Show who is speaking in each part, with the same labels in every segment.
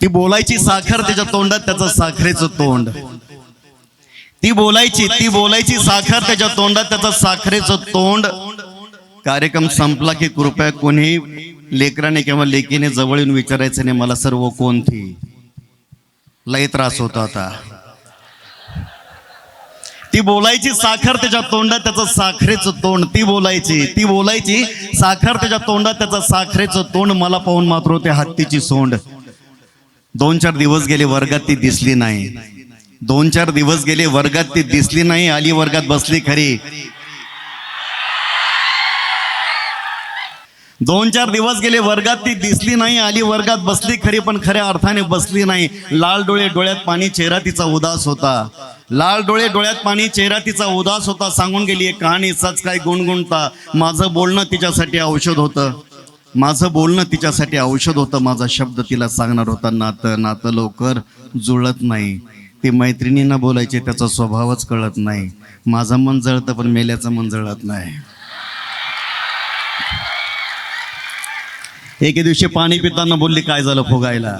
Speaker 1: ती बोलायची साखर त्याच्या तोंडात त्याचं साखरेचं तोंड. ती बोलायची ती बोलायची साखर त्याच्या तोंडात त्याचं साखरेचं तोंड. कार्यक्रम संपला की कृपया कोणी लेकराने किंवा लेकीने जवळ येऊन विचारायचं नाही मला सर्व कोणती लय त्रास होता आता. ती बोलायची साखर त्याच्या तोंडात त्याचं साखरेचं तोंड. ती बोलायची ती बोलायची साखर त्याच्या तोंडात त्याचं साखरेचं तोंड. मला पाहून मात्र होते हत्तीची सोंड. दोन चार दिवस गेले वर्गात ती दिसली नाही. दोन चार दिवस गेले वर्गात ती दिसली नाही आली वर्गात बसली खरी. दोन चार दिवस गेले वर्गात ती दिसली नाही आली वर्गात बसली खरी पण खऱ्या अर्थाने बसली नाही. लाल डोळे डोळ्यात पाणी चेहरा तिचा उदास होता. लाल डोळे डोळ्यात पाणी चेहरा तिचा उदास होता. सांगून गेली एक कहाणी सच काय गुणगुणता. माझं बोलणं तिच्यासाठी औषध होतं. माझं बोलणं तिच्यासाठी औषध होतं. माझा शब्द तिला सांगणार होता नातं नातं लवकर जुळत नाही. ती मैत्रिणींना बोलायचे त्याचा स्वभावच कळत नाही. माझं मन जळतं पण मेल्याचं मन जळत नाही. एके दिवशी पाणी पिताना बोलली काय झालं फुगायला?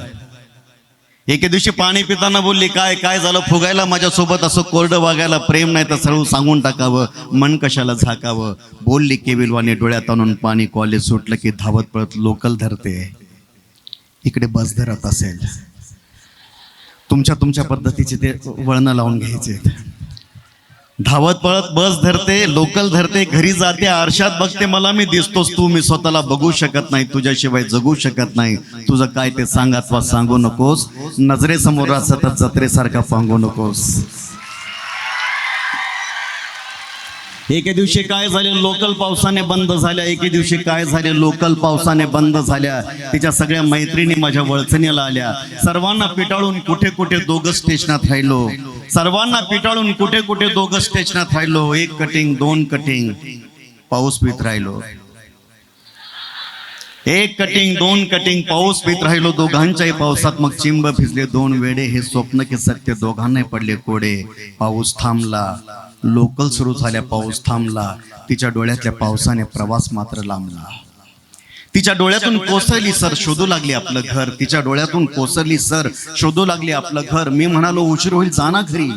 Speaker 1: एके दिवशी पाणी पिताना बोलली काय काय झालं? फुगायला माझ्यासोबत असं कोरडं वागायला प्रेम नाही तर सर्व सांगून टाकावं मन कशाला झाकावं. बोलली केविलवाने डोळ्यात आणून पाणी कॉलेज सुटलं की धावत पळत लोकल धरते. इकडे बस धरत असेल. तुमच्या तुमच्या पद्धतीचे ते वळणं लावून घ्यायचे. धावत पळत बस धरते लोकल धरते घरी जाते आरशात बघते मला मी दिसतोस तू मी स्वतःला बघू शकत नाही तुझ्याशिवाय जगू शकत नाही. तुझं काय ते सांग अथवा सांगू नकोस. नजरेसमोर सतत जत्रेसारखा पांगू नकोस. एके दिवशी काय झाले? लोकल पावसाने बंद झाल्या. एके दिवशी काय झाले? लोकल पावसाने बंद झाल्या. तिच्या सगळ्या मैत्रिणी माझ्या वळचणीला आल्या. सर्वांना पिटाळून कुठे कुठे दोघं स्टेशनात राहिलो. सर्वांना पिटाळून कुठे कुठे दोघं स्टेशनात राहिलो. एक कटिंग दोन कटिंग पाऊस पित राहिलो. एक कटिंग दोन कटिंग पाऊस पित राहिलो दोघांच्याही पावसात मग चिंब भिजले दोन वेडे. हे स्वप्न की सत्य दोघांनाही पडले कोडे. पाऊस थांबला. लोकल सुरू झाल्या पाऊस थांबला. तिच्या डोळ्यातल्या पावसाने प्रवास मात्र लांबला. तिच्या डोळ्यातून कोसळली सर शोधू लागली आपलं घर. तिच्या डोळ्यातून कोसळली सर शोधू लागली आपलं घर. मी म्हणालो उशीर होईल जाना घरी.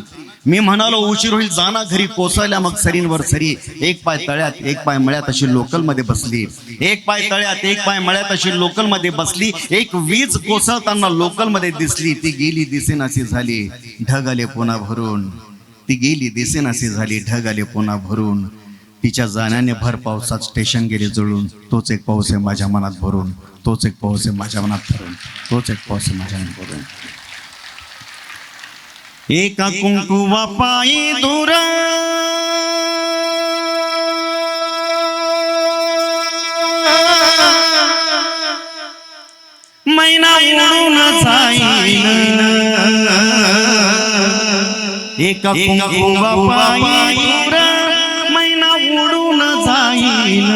Speaker 1: मी म्हणालो उशीर होईल जाना घरी कोसळल्या मग सरींवर सरी. एक पाय तळ्यात एक पाय मळ्यात अशी लोकलमध्ये बसली. एक पाय तळ्यात एक पाय मळ्यात अशी लोकलमध्ये बसली. एक वीज कोसळताना लोकलमध्ये दिसली. ती गेली दिसेनाशी झाली. ढग आले पुन्हा भरून ती गेली दिसेनाशी झाली. ढग आले पुन्हा भरून तिच्या जाण्याने भर पावसात स्टेशन गेले जुळून. तोच एक पाऊस आहे माझ्या मनात भरून. तोच एक पाऊस आहे माझ्या मनात भरून. तोच एक पाऊस आहे माझ्या मनात भरून. एका कुंकुवा पायी दूर। मैना उडून जाईन। एका कुंकुवा पायी दूर। मैना उडून जाईन।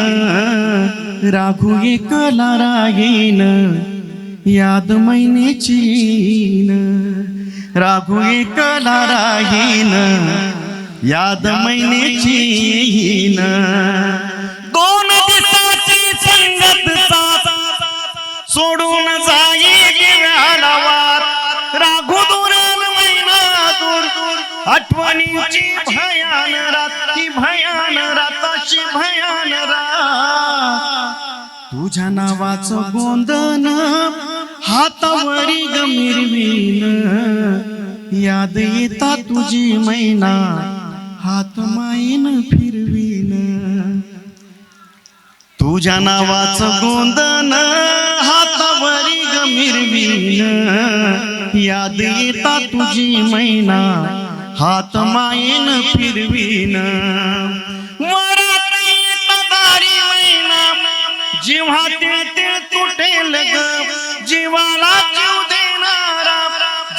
Speaker 1: राघू एकला राहीन याद मैनेची राघू एकला राहीन याद मैनेची दोन दिवसाची संगत साथ. सोडून जाई वाट राघू दुरण मैना दूर. आठवणीची भयान राती. भयान राताची भयान रात. तुझ्या नावाचं गोंधन हातावरी गमिरवीन याद येता तुझी मैना हात माईन फिरवीन. तुझ्या नावाचं गोंदन हातावरी गमिरवीन याद येता तुझी मैना हात माईन फिरवीन. वरात येता दारी मैना जेव्हा ते ते ग जीवाला जीव देणारा.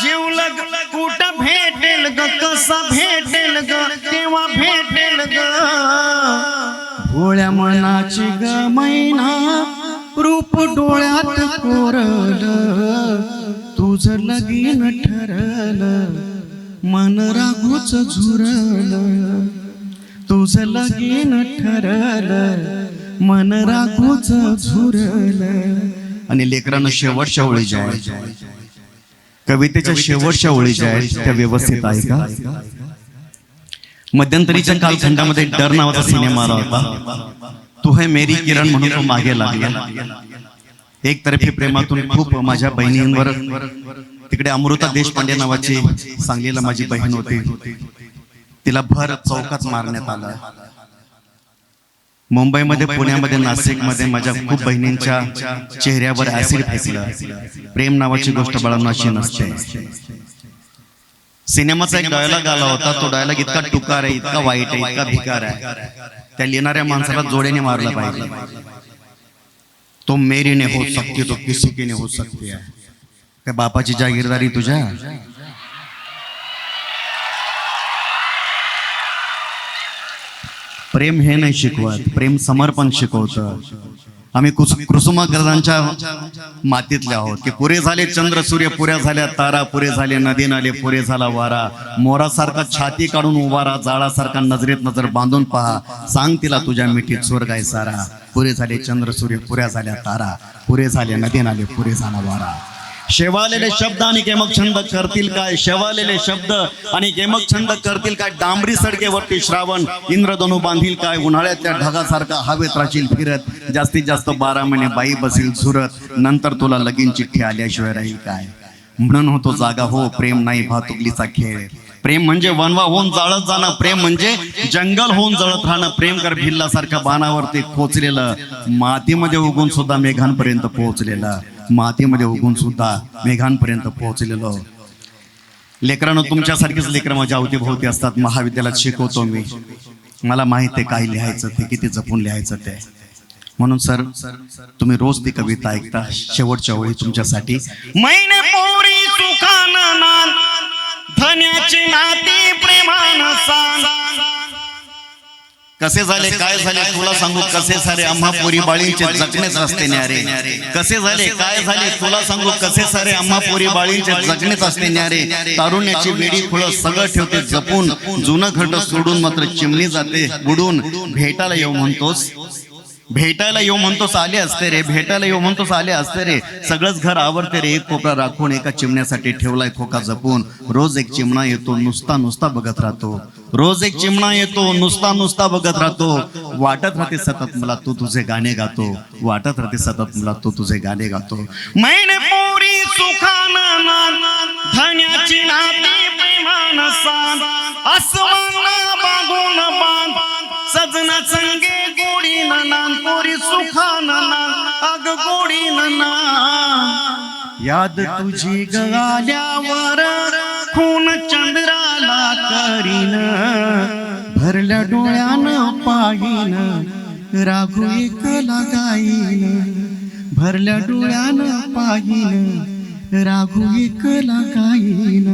Speaker 1: जीव लग कुठं भेटेल ग कसा भेटेल ग केव्हा भेटेल ग? भोळ्या मनाची ग मैना रूप डोळ्यात कोरल. तुझं लगीन ठरल मन रागूच झुरल. तुझं लगीन ठरल. मन रागूच झुरल. आणि लेकरानं शेवट शेवळी जाय कवितेच्या शेवटच्या ओळी ज्या आहेत त्या व्यवस्थित आहे का मध्यंतरीच्या कालखंडामध्ये डर नावाचा सिनेमा आला होता. तू है मेरी किरण म्हणून तो मागे लागला. एक तर्फे प्रेमातून खूप माझ्या बहिणींवर तिकडे अमृता देशपांडे नावाची सांगलीला माझी बहीण होती. तिला भर चौकात मारण्यात आलं. मुंबईमध्ये पुण्यामध्ये नाशिकमध्ये माझ्या खूप बहिणींच्या चेहऱ्यावर ऍसिड फेकलं. प्रेम नावाची गोष्ट बाळांना अशी नसते. सिनेमाचा एक डायलॉग आला होता. तो डायलॉग इतका टुकार आहे इतका वाईट आहे इतका भिकार आहे. त्या लिहिणाऱ्या माणसाला जोड्याने मारला पाहिजे. तो मेरीने हो सकते तो किसी के ने हो सकते काय बापाची जागीरदारी तुझ्या? प्रेम हे नाही शिकवत प्रेम समर्पण शिकवतं. आम्ही कुस कुसुमाग्रजांच्या मातीतले आहोत की पुरे झाले चंद्र सूर्य पुऱ्या झाल्या तारा पुरे झाले नदी नाले पुरे झाला वारा. मोरासारखा छाती काढून उभारा जाळासारखा नजरेत नजर बांधून पहा. सांग तिला तुझ्या मिठीत स्वर्ग आहे सारा. पुरे झाले चंद्र सूर्य पुऱ्या झाल्या तारा. पुरे झाले नदी नाले पुरे झाला वारा. शेवालेले शब्द आणि गेमक छंद करतील काय? शेवालेले शब्द आणि गेमक छंद करतील काय? डांबरी सडकेवरती श्रावण इंद्रधनु बांधील काय? उन्हाळ्यातल्या ढगासारखा हवेत राशील फिरत. जास्तीत जास्त बारा महिने बाई बसील झुरत. नंतर तुला लगीन चिठ्ठी आल्याशिवाय राहील काय? म्हणून होतो जागा हो प्रेम नाही भातुकलीचा खेळ. प्रेम म्हणजे वनवा होऊन जाळत जाणं. प्रेम म्हणजे जंगल होऊन जळत राहणं. प्रेम कर भिल्लासारख्या बाणावरती खोचलेलं. मातीमध्ये उगून सुद्धा मेघांपर्यंत पोहोचलेलं. मातीमध्ये उगून सुद्धा मेघांपर्यंत पोहोचलेलो. लेकरांनो तुमच्यासारखीच लेकरं माझ्या अवतीभोवती असतात. महाविद्यालयात शिकवतो मी. मला माहीत आहे काय लिहायचं ते किती जपून लिहायचं ते. म्हणून सर तुम्ही रोज ती कविता ऐकता. शेवटच्या वेळी तुमच्यासाठी. मैने पोरी धन्याची नात कसे झाले काय झाले तुला सांगू कसे सारे आम्हा पोरी बाळींचे जगणेच असते न्यारे. कसे झाले काय झाले तुला सांगू कसे सारे आम्हा पोरी बाळींचे जगणेच असते न्यारे. तारुण्याची वेडी फुलं सगळं ठेवते जपून. जुनं घट सोडून मात्र चिमणी जाते बुडून भेटायला येऊ म्हणतोस. भेटायला येऊ म्हणतोस आले असते रे भेटायला येऊ म्हणतोस आले असते रे. सगळंच घर आवडते रे एक कोपरा राखून एका चिमण्यासाठी ठेवलाय खोका जपून. रोज एक चिमणा येतो नुसता नुसता बघत राहतो. रोज एक चिमणा येतो नुसता नुसता बघत राहतो. वाटत राहते सतत मला तू तुझे गाणे गातो. वाटत राहते सतत मला तू तुझे गाणे गातो. मैने पोरी सुखानं धन्याची नाती सजना संगे गोडी पोरी सुखान अग गोडी याद तुझी गळाल्यावर खून चंद्राला करीन. भरल्या डोळ्यानं पाहिन राघू एकला गाईन. भरल्या डोळ्यानं पाहिन राघू एकला गाईन.